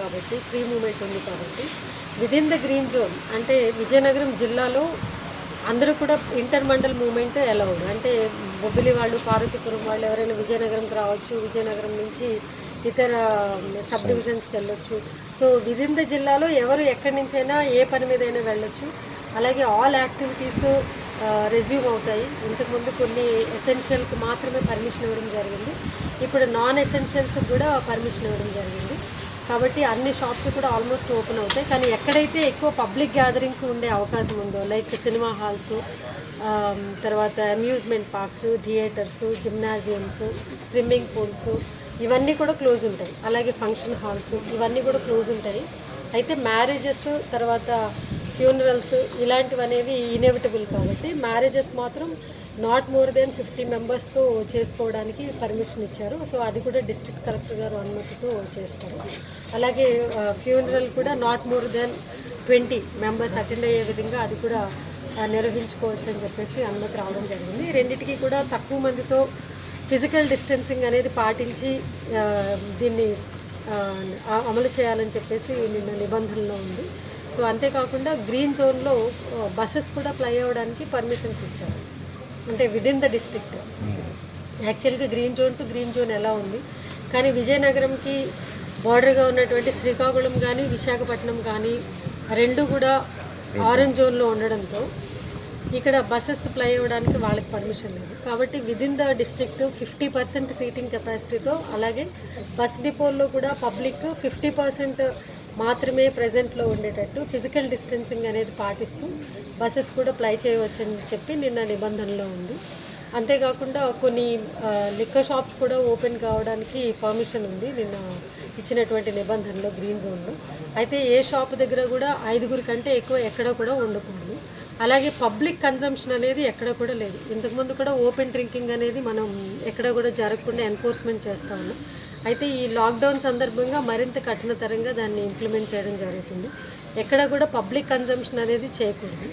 కాబట్టి free moment ఉంది కాబట్టి. విదిన్ ద గ్రీన్ జోన్ అంటే విజయనగరం జిల్లాలో అందరూ కూడా ఇంటర్ మండల్ మూమెంట్ అలౌడ్ అంటే బొబ్బిలి వాళ్ళు పార్వతీపురం వాళ్ళు ఎవరైనా విజయనగరంకి రావచ్చు విజయనగరం నుంచి ఇతర um, సబ్ డివిజన్స్కి వెళ్ళొచ్చు. సో విదిన్ ద జిల్లాలో ఎవరు ఎక్కడి నుంచైనా ఏ పని మీదైనా వెళ్ళొచ్చు. అలాగే ఆల్ యాక్టివిటీస్ రెజ్యూమ్ అవుతాయి. ఇంతకుముందు కొన్ని ఎసెన్షియల్కి మాత్రమే పర్మిషన్ ఇవ్వడం జరిగింది. ఇప్పుడు నాన్ ఎసెన్షియల్స్కి కూడా పర్మిషన్ ఇవ్వడం జరిగింది. కాబట్టి అన్ని షాప్స్ కూడా ఆల్మోస్ట్ ఓపెన్ అవుతాయి. కానీ ఎక్కడైతే ఎక్కువ పబ్లిక్ గ్యాదరింగ్స్ ఉండే అవకాశం ఉందో లైక్ సినిమా హాల్స్ తర్వాత amusement parks theatres gymnasiums swimming pools ఇవన్నీ కూడా క్లోజ్ ఉంటాయి. అలాగే ఫంక్షన్ హాల్స్ ఇవన్నీ కూడా క్లోజ్ ఉంటాయి. అయితే మ్యారేజెస్ తర్వాత ఫ్యూనరల్స్ ఇలాంటివి అనేవి ఇన్ఎవిటబుల్ కాబట్టి మ్యారేజెస్ మాత్రం నాట్ మోర్ దెన్ ఫిఫ్టీ మెంబర్స్తో చేసుకోవడానికి పర్మిషన్ ఇచ్చారు. సో అది కూడా డిస్ట్రిక్ట్ కలెక్టర్ గారు అనుమతితో చేస్తారు. అలాగే ఫ్యూనరల్ కూడా not more than twenty members attend అయ్యే విధంగా అది కూడా నిర్వహించుకోవచ్చు అని చెప్పేసి అనుమతి రావడం జరిగింది. రెండింటికి కూడా తక్కువ మందితో ఫిజికల్ డిస్టెన్సింగ్ అనేది పాటించి దీన్ని అమలు చేయాలని చెప్పేసి నిన్న నిబంధనలో ఉంది. సో అంతేకాకుండా గ్రీన్ జోన్లో బస్సెస్ కూడా ఫ్లై అవ్వడానికి పర్మిషన్స్ ఇచ్చారు. అంటే విదిన్ ద డిస్ట్రిక్ట్ యాక్చువల్గా green zone to green zone ఎలా ఉంది? కానీ విజయనగరంకి బార్డర్గా ఉన్నటువంటి శ్రీకాకుళం కానీ విశాఖపట్నం కానీ రెండు కూడా ఆరెంజ్ జోన్లో ఉండడంతో ఇక్కడ బస్సెస్ ఫ్లై అవ్వడానికి వాళ్ళకి పర్మిషన్ లేదు. కాబట్టి within the district fifty percent seating కెపాసిటీతో అలాగే బస్ డిపోల్లో కూడా పబ్లిక్ ఫిఫ్టీ పర్సెంట్ మాత్రమే ప్రజెంట్లో ఉండేటట్టు ఫిజికల్ డిస్టెన్సింగ్ అనేది పాటిస్తూ బస్సెస్ కూడా ప్లై చేయవచ్చని చెప్పి నిన్న నిబంధనలో ఉంది. అంతేకాకుండా కొన్ని లిక్కర్ షాప్స్ కూడా ఓపెన్ కావడానికి పర్మిషన్ ఉంది. నిన్న ఇచ్చినటువంటి నిబంధనలో గ్రీన్ జోన్లో అయితే ఏ షాప్ దగ్గర కూడా ఐదుగురి కంటే ఎక్కువ ఎక్కడ కూడా ఉండకూడదు. అలాగే పబ్లిక్ కన్జంప్షన్ అనేది ఎక్కడ కూడా లేదు. ఇంతకుముందు కూడా ఓపెన్ డ్రింకింగ్ అనేది మనం ఎక్కడ కూడా జరగకుండా ఎన్ఫోర్స్మెంట్ చేస్తా ఉన్నాం అయితే ఈ లాక్డౌన్ సందర్భంగా మరింత కఠినతరంగా దాన్ని ఇంప్లిమెంట్ చేయడం జరుగుతుంది. ఎక్కడ కూడా పబ్లిక్ కన్జంప్షన్ అనేది చేయకూడదు